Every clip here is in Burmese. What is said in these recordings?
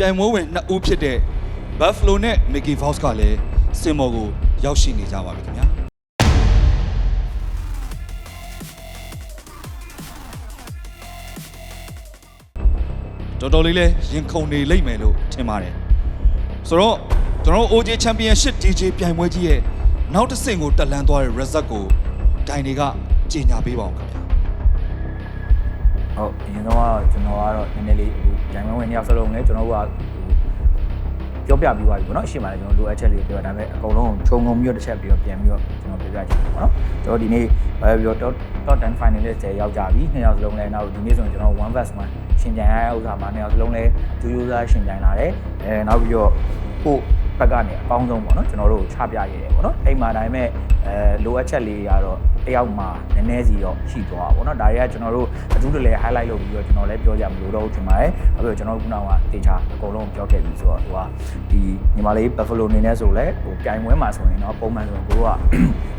ပြိုင်ပွဲဝင်နှစ်ဦးဖြစ်တဲ့ Buffalo နဲ့ Mickey Mouse ကလည်းစင်မော်ကိုရောက်ရှိနေကြပါပြီခင်ဗျာတော်တော်လေးလဲရင်ခုန်နေလိမ့်မယ်လို့ထင်ပါတယ်ဆိုတော့ကျွန်တော်တို့ OJ Championship DJ ပြိုင်ပွဲကြီးရဲ့နောက်တစ်ဆင့်ကိုတက်လန်းသွားတဲ့ result ကိုဒိုင်တွေကကြေညာပေးပါအောင်ခင်ဗျာဟုတ်အရင်တော့ကျွန်တော်ကတော့နည်းနည်းလေးဟို ဂျိုင်မဝင်နှစ်ယောက်စလုံးလည်းကျွန်တော်တို့ကဟိုပြောပြပြီးသွားပြီပေါ့နော်အရှိမလည်းကျွန်တော်လိုအပ်ချက်လေးပြောဒါပေမဲ့အကုန်လုံးခြုံငုံပြီးတော့တစ်ချက်ပြီးတော့ပြန်ပြီးတော့ကျွန်တော်ပြောပြချင်တယ်ပေါ့နော်ကျွန်တော်ဒီနေ့ပဲပြီးတော့ top top 10 finalist တွေရောက်ကြပြီနှစ်ယောက်စလုံးလည်းနောက်ဒီနေ့ဆိုရင်ကျွန်တော်1 vs 1ရှင်ပြိုင်ရတဲ့ဥစ္စာမှာနှစ်ယောက်စလုံးလည်းဒူးဒူးသားရှင်ပြိုင်လာတယ်အဲနောက်ပြီးတော့ကို ဘက်ကနေအကောင်းဆုံးပေါ့နော်ကျွန်တော်တို့ချပြရရတယ်ပေါ့နော်အိမ်မှာဒါပေမဲ့အဲလိုအပ်ချက်လေးကတော့တယောက်မှာနည်းနည်းစီတော့ရှိသွားပါပေါ့နော်ဒါတွေကကျွန်တော်တို့အထူးတလဲ highlight လုပ်ပြီးတော့ကျွန်တော်လည်းပြောကြမလို့တော့ထင်ပါတယ်အဲ့တော့ကျွန်တော်တို့ခုနကတေချာအကုန်လုံးပြောခဲ့ပြီဆိုတော့ဟိုကဒီညီမလေး Buffalo နေနေဆိုလဲဟိုပြိုင်ပွဲမှာဆိုရင်တော့ပုံမှန်ဆိုရင်ကိုက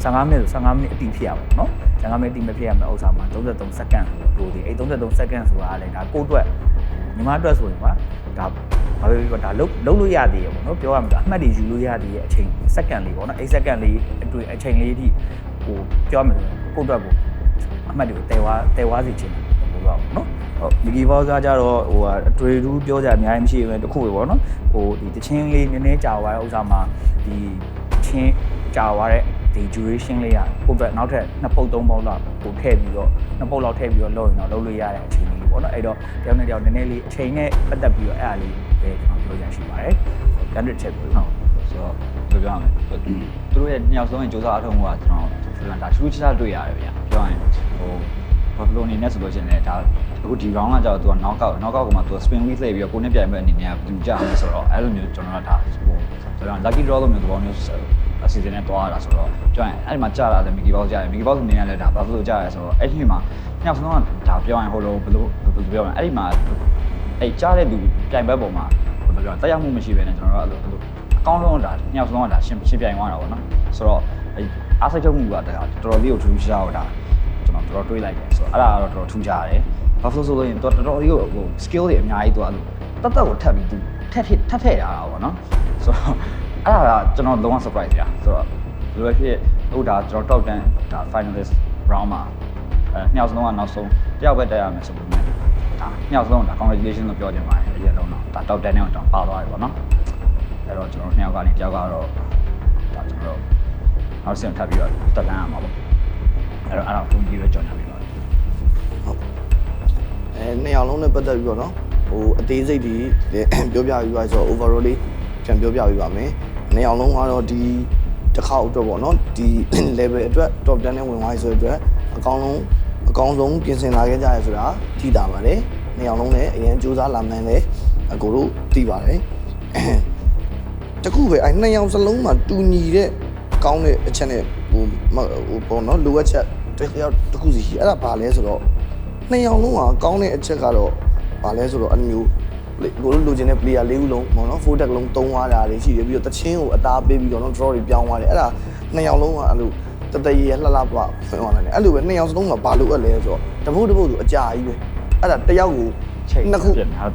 15မိနစ်ဆို15မိနစ်အတိဖြစ်ရပါတော့နော်15မိနစ်အတိမဖြစ်ရမယ့်ဥစ္စာမှာ33စက္ကန့်လို့ဒီအဲ့33စက္ကန့်ဆိုတာလည်းဒါကိုယ့်အတွက်ညီမအတွက်ဆိုရင်ကဒါ ဘာပဲပြောဒါလုံးလုံးလို့ရသေးရပေါ့နော်ပြောရမှာအမှတ်တွေယူလို့ရသေးရဲ့အချိန်စက္ကန့်လေးပေါ့နော်အဲ့စက္ကန့်လေးအတွေ့အချိန်လေးအထိဟိုပြောရမယ်ဆိုကိုယ့်အတွက်ကိုအမှတ်တွေကိုတဲဝါတဲဝါစီချင်တယ်ပေါ့နော်ဟုတ်မီဂီဘောကကြတော့ဟိုအတွေ့အထူးပြောကြအများကြီးမရှိဘူးတခုပဲပေါ့နော်ဟိုဒီတချင်းလေးနည်းနည်းကြာသွားတဲ့ဥစ္စာမှာဒီချင်းကြာသွားတဲ့ဒီ duration လေးကကိုယ့်အတွက်နောက်ထပ်နှစ်ပုတ်သုံးပုတ်လောက်ကိုထည့်ပြီးတော့နှစ်ပုတ်လောက်ထည့်ပြီးတော့လုပ်ရင်တော့လုပ်လို့ရတဲ့အချိန်လေး ပေါ့နော်အဲ့တော့တယောက်နဲ့တယောက်နည်းနည်းလေးအချိန်နဲ့ပတ်သက်ပြီးတော့အဲ့ဒါလေးပဲကျွန်တော်ပြောရရှိပါတယ်တန်တဲ့ချက်ပေါ့နော်ဆိုတော့ဘယ်ပြောရမလဲသူတို့ရဲ့ညောင်ဆုံးရဲ့စူးစမ်းအထောက်အမှုကကျွန်တော်ကျွန်တော်ဒါထူးခြားတွေ့ရတယ်ဗျာပြောရင်ဟိုဘာဖလိုနေနဲ့ဆိုလို့ရှိရင်လည်းဒါအခုဒီ round ကကြောက်သူက knock out knock out ကမှသူ spin wheel လှည့်ပြီးတော့ကိုနဲ့ပြိုင်မဲ့အနေနဲ့ကသူကြာမယ်ဆိုတော့အဲ့လိုမျိုးကျွန်တော်ကဒါဟိုကျွန်တော် lucky draw လို့မျိုးသဘောမျိုးအစီအစဉ်နဲ့တွားရတာဆိုတော့ပြောရင်အဲ့ဒီမှာကြာလာတယ် Mickey Mouse ကြာတယ် Mickey Mouse နေရလဲဒါဘာလို့ကြာရဆိုတော့အဲ့ဒီမှာ ညောင်ဆုံးကဒါပြောရင်ဟိုလိုဘယ်လိုဘယ်လိုပြောရမလဲအဲ့ဒီမှာအဲ့ကြားတဲ့သူပြိုင်ပွဲပုံမှာဘယ်လိုပြောတရားမှုမရှိဘဲနဲ့ကျွန်တော်တို့အဲ့လိုအကောင်းဆုံးဒါညောင်ဆုံးကဒါရှင်းရှင်းပြိုင်သွားတာပေါ့နော်ဆိုတော့အဲ့အားစိတ်ထုတ်မှုကဒါတော်တော်လေးကိုထူးခြားတော့ဒါကျွန်တော်တော်တော်တွေးလိုက်တယ်ဆိုတော့အဲ့ဒါကတော့တော်တော်ထူးခြားတယ်ဘာလို့ဆိုလို့ရင်တော်တော်လေးကိုဟို skill တွေအများကြီးသူအဲ့လိုတတ်တတ်ကိုထပ်ပြီးသူထက်ထက်ထပ်ထည့်ရတာပေါ့နော်ဆိုတော့အဲ့ဒါကကျွန်တော်လုံးဝ surprise ပြဆိုတော့ဘယ်လိုဖြစ်ဟိုဒါကျွန်တော် top 10ဒါ finalist round မှာ အဲနှစ်ယောက်စလုံးကနောက်ဆုံးတယောက်ပဲတက်ရမယ်ဆိုပေမဲ့ဒါနှစ်ယောက်စလုံးဒါ congratulation လို့ပြောချင်ပါတယ်အရင်တော့တော့ဒါ top 10နဲ့တော့ပါသွားပြီပေါ့နော်အဲ့တော့ကျွန်တော်နှစ်ယောက်ကနေတယောက်ကတော့ဒါကျွန်တော်တို့နောက်ဆင်ထပ်ပြီးတော့တက်လန်းရမှာပေါ့အဲ့တော့အဲ့ဒါဖုန်းကြီးပဲကြော်ညာပြီးပါအဲနှစ်ယောက်လုံးနဲ့ပတ်သက်ပြီးတော့နော်ဟိုအသေးစိတ်တွေပြောပြပြီးပါဆိုတော့ overall လေးပြန်ပြောပြပေးပါမယ်နှစ်ယောက်လုံးကတော့ဒီတစ်ခေါက်အတွက်ပေါ့နော်ဒီ level အတွက် top 10နဲ့ဝင်သွားပြီဆိုတဲ့အတွက်အကောင်းဆုံး အကောင်းဆုံးပြင်ဆင်လာခဲ့ကြရဆိုတာထိတာပါတယ်နှစ်ယောက်လုံးလည်းအရင်စူးစမ်းလာမှန်းလည်းအကိုတို့သိပါတယ်တခုပဲအဲနှစ်ယောက်စလုံးမှာတူညီတဲ့ကောင်းတဲ့အချက်နဲ့ဟိုမဟိုပေါ့နော်လိုအပ်ချက်တစ်ယောက်တစ်ခုစီရှိအဲ့ဒါဘာလဲဆိုတော့နှစ်ယောက်လုံးကကောင်းတဲ့အချက်ကတော့ဗာလဲဆိုတော့အမျိုးကိုလိုချင်တဲ့ player လေးခုလုံးပေါ့နော် four deck လုံးသုံးသွားတာတွေရှိတယ်ပြီးတော့တချင်းကိုအသားပေးပြီးတော့နော် draw တွေပြောင်းသွားတယ်အဲ့ဒါနှစ်ယောက်လုံးကအဲ့လို တတရေလှလှပဖွင့်သွားတယ်အဲ့လိုပဲနှစ်ယောက်စလုံးကဘာလို့အပ်လဲဆိုတော့တပုတ်တပုတ်ဆိုအကြာကြီးပဲအဲ့ဒါတယောက်ကိုနှစ်ခု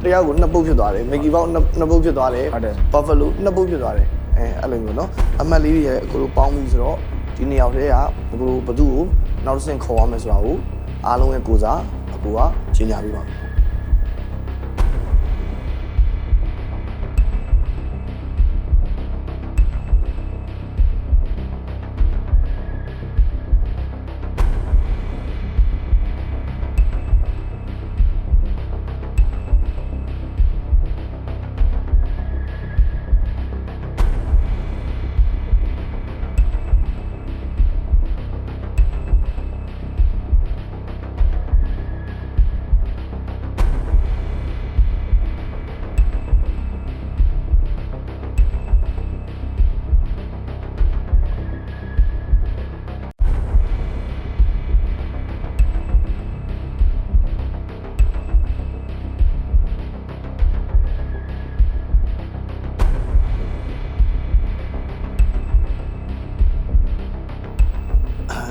တယောက်ကိုနှစ်ပုတ်ဖြစ်သွားတယ် Mickey Mouse နှစ်ပုတ်ဖြစ်သွားတယ် Buffalo နှစ်ပုတ်ဖြစ်သွားတယ်အဲအဲ့လိုမျိုးနော်အမှတ်လေးတွေရဲ့အကိုလိုပေါင်းပြီးဆိုတော့ဒီနှစ်ယောက်တည်းကအကိုလိုဘသူ့ကိုနောက်တစ်ဆင့်ခေါ်ရမယ်ဆိုတာကိုအားလုံးရဲ့ကိုစားအကူကရှင်းပြပေး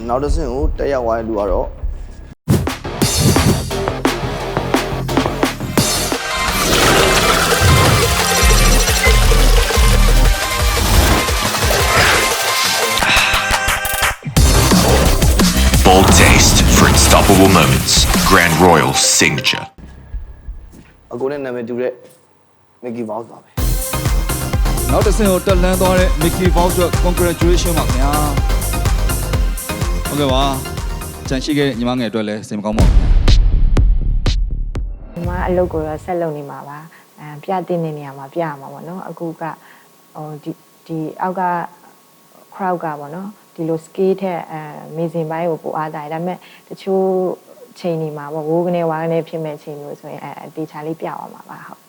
နောက်တစ်ဆင့်ကိုတက်ရောက်သွားတဲ့လူကတော့ unstoppable moments grand royal signature အကိုနဲ့နာမည်တူတဲ့ Mickey Mouse ပါပဲနောက်တစ်ဆင့်ကိုတက်လန်းသွားတဲ့ Mickey Mouse အတွက် congratulation ပါခင်ဗျာ ဟုတ်ကဲ့ပါကြံရှိခဲ့တဲ့ညီမငယ်အတွက်လည်းစိတ်မကောင်းပါဘူးခင်ဗျာဒီမှာအလုပ်ကိုတော့ဆက်လုပ်နေမှာပါအဲပြတဲ့နေနေရာမှာပြရမှာပေါ့နော်အခုကဟိုဒီဒီအောက်က crowd ကပေါ့နော်ဒီလို scale ထက်အဲမေဇင်ပိုင်းကိုပိုအားတာတယ်ဒါပေမဲ့တချို့ချိန်ဒီမှာပေါ့ဝိုးကနေဝါကနေဖြစ်မဲ့ချိန်မျိုးဆိုရင်အဲတေချာလေးပြသွားမှာပါဟုတ်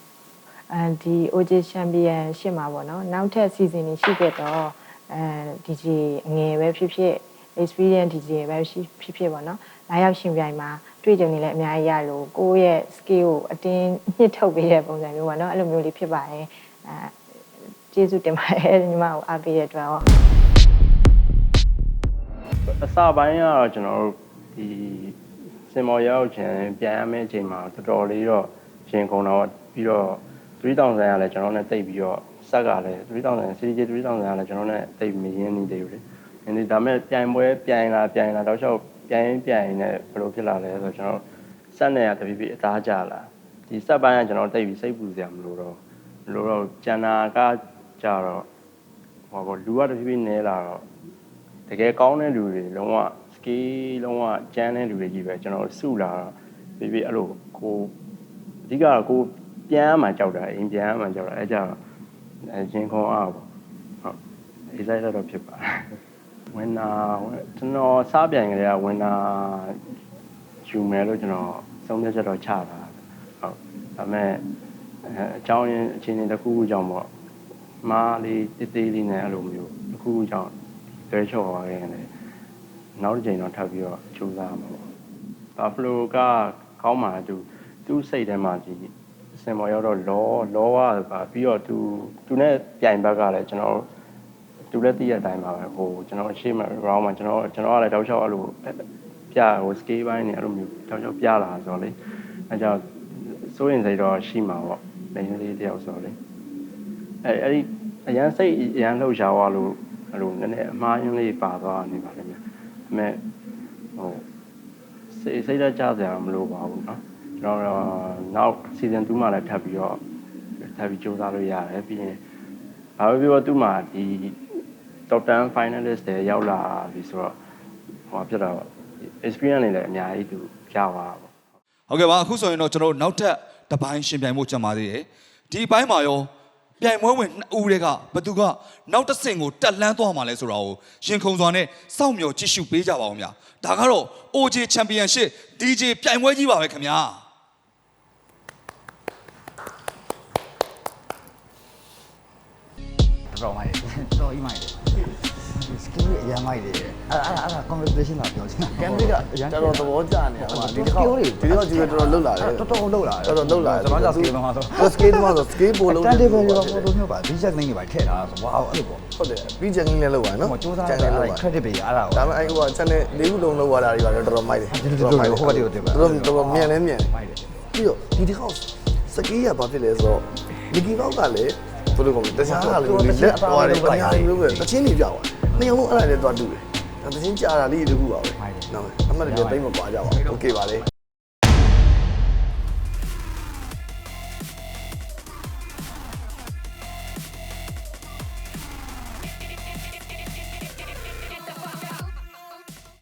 အဲဒီ OJ Champion ရှစ်မှာပေါ့နော်နောက်ထပ် season တွေရှိခဲ့တော့အဲ DJ အငယ်ပဲဖြစ်ဖြစ် experience DJ ပဲရှိဖြစ်ဖြစ်ပေါ့နော်လာရောက်ရှင်ပြိုင်မှာတွေ့ကြုံနေလဲအများကြီးရလို့ကိုယ့်ရဲ့ skill ကိုအတင်းညှစ်ထုတ်ပေးတဲ့ပုံစံမျိုးပေါ့နော်အဲ့လိုမျိုးလေးဖြစ်ပါတယ်အဲကျေးဇူးတင်ပါတယ်ညီမကိုအားပေးတဲ့အတွက်ရောအစပိုင်းကတော့ကျွန်တော်တို့ဒီစင်မော်ရောက်ခြင်းပြန်ရမယ့်အချိန်မှာတော်တော်လေးတော့ရှင်ခုံတော့ပြီးတော့3000ဆန်ကလည်းကျွန်တော်နဲ့တိတ်ပြီးတော့ဆက်ကလည်း3000 CJ 3000ဆန်ကလည်းကျွန်တော်နဲ့တိတ်မရင်းနေသေးဘူးလေ။ ဒီဒါမဲ့ပြိုင်ပွဲပြိုင်လာပြိုင်လာတော့လျှောက်ပြိုင်ပြိုင်နဲ့ဘယ်လိုဖြစ်လာလဲဆိုတော့ကျွန်တော်ဆက်နေရတပိပိအသားကြလာဒီဆက်ပိုင်းကကျွန်တော်တိတ်ပြီးစိတ်ပူစရာမလိုတော့မလိုတော့ကျန်တာကကြတော့ဟောပေါ့လူကတပိပိနဲလာတော့တကယ်ကောင်းတဲ့လူတွေလုံးဝ skill လုံးဝကျန်းတဲ့လူတွေကြီးပဲကျွန်တော်စုလာတော့ပြီးပြီးအဲ့လိုကိုအဓိကတော့ကိုပြန်မှကြောက်တာအိမ်ပြန်မှကြောက်တာအဲကြတော့အဲချင်းခွန်အားပေါ့ဟုတ် excited တော့ဖြစ်ပါတယ် ဝင်နာကျွန်တော်စားပြန်ကြတဲ့ဝင်နာယူမယ်လို့ကျွန်တော်သုံးချက်ချက်တော့ချတာဟုတ်ဒါပေမဲ့အဲအကြောင်းရင်းအခြေအနေတစ်ခုခုကြောင့်ပေါ့မားလေးတေးသေးလေးနဲ့အဲ့လိုမျိုးတစ်ခုခုကြောင့်တွဲချော်သွားခဲ့ရင်လည်းနောက်တစ်ချိန်တော့ထပ်ပြီးတော့ကြိုးစားမှာပေါ့။ဘာဖလိုကကောင်းမှာသူသူ့စိတ်ထဲမှာဒီစင်မော်ရောက်တော့လောလောကပါပြီးတော့သူသူနဲ့ပြိုင်ဘက်ကလည်းကျွန်တော် သူလည်းသိရတဲ့အတိုင်းပါပဲဟိုကျွန်တော်ရှေ့မှာ round မှာကျွန်တော်ကျွန်တော်ကလည်းတောက်လျှောက်အဲ့လိုပြဟို scale ဘိုင်းနေအဲ့လိုမျိုးတောက်လျှောက်ပြလာဆိုတော့လေအဲကြောင့်စိုးရင်စိတ်တော့ရှိမှာပေါ့။နေလေးတယောက်ဆိုတော့လေအဲအဲ့ဒီအရန်စိတ်အရန်လှုပ်ရှားသွားလို့ အဲ့လိုနည်းနည်းအမှားယွင်းလေးပါသွားနေပါလိမ့်မယ်။အမေဟိုစိတ်စိတ်ဓာတ်ကြစရာမလိုပါဘူးเนาะကျွန်တော်တော့နောက် season 2မှာလည်းထပ်ပြီးတော့ထပ်ပြီးစူးစမ်းလို့ရတယ်ပြီးရင်ဘာပဲပြောသူ့မှာဒီ top 10 finalist တွေရောက်လာပြီဆိုတော့ဟောဖြစ်တော့ experience တွေလည်းအများကြီးသူရပါပါပေါ့ဟုတ်ကဲ့ပါအခုဆိုရင်တော့ကျွန်တော်တို့နောက်ထပ်တစ်ပိုင်းရှင်ပြိုင်မှုကြံပါသေးတယ်ဒီအပိုင်းမှာရောပြိုင်ပွဲဝင်နှစ်ဦးတွေကဘသူကနောက်တစ်ဆင့်ကိုတက်လှမ်းသွားမှာလဲဆိုတာကိုရင်ခုန်စွာနဲ့စောင့်မျှော်ကြည့်ရှုပေးကြပါဦးဗျာဒါကတော့ OJ Championship DJ ပြိုင်ပွဲကြီးပါပဲခင်ဗျာ တော်မိုက်တယ်တော်ကြီးမိုက်တယ် skill အရင်မိုက်တယ်အဲ့အဲ့အဲ့ဒါ congratulation လာပြောချင်တာကမ်ဘရီကတော်တော်သဘောကျနေတာဟိုဒီတစ်ခေါက်ဒီတစ်ခေါက်ကြည့်တော်တော်လှုပ်လာတယ်တော်တော်လှုပ်လာတယ်တော်တော်လှုပ်လာတယ်ကျွန်တော်က skill မှာဆိုသူ scale မှာဆို scale ပို့လုံးတန်တေဘယ်ရောပေါ်တော့မျိုးပါဒီချက်သိနေပါထည့်တာဆိုဝါအဲ့လိုပေါ့ဟုတ်တယ်ပြီးချင်ကြီးလည်းလှုပ်ပါနော်ဟိုစူးစမ်းချတာန်လည်းလှုအဲ့ပ်ပါ credit ပေးရအဲ့ဒါဒါပေမဲ့အဲ့ဟို channel လေးခုလုံးလောက်ရတာတွေပါတော့တော်တော်မိုက်တယ်ဒီလိုလိုဟိုဘက်တွေတက်ပါတော်တော်တော်မြန်လဲမြန်မိုက်တယ်ပြီးတော့ဒီတစ်ခေါက်စကီးရဘာဖြစ်လဲဆိုတော့ဒီကီကောက်ကလည်း ဘယ်လိုကောတခြားကလည်းလက်သွားတယ်ဘာညာလို့ပဲတချင်းနေပြောက်သွားနှစ်ယောက်လုံးအဲ့ဒါလည်းသွားတူတယ်တချင်းကြာတာလေးတခုပါပဲနော်အမှတ်တကယ်သိမ့်မကွာကြပါဘူးโอเคပါလေ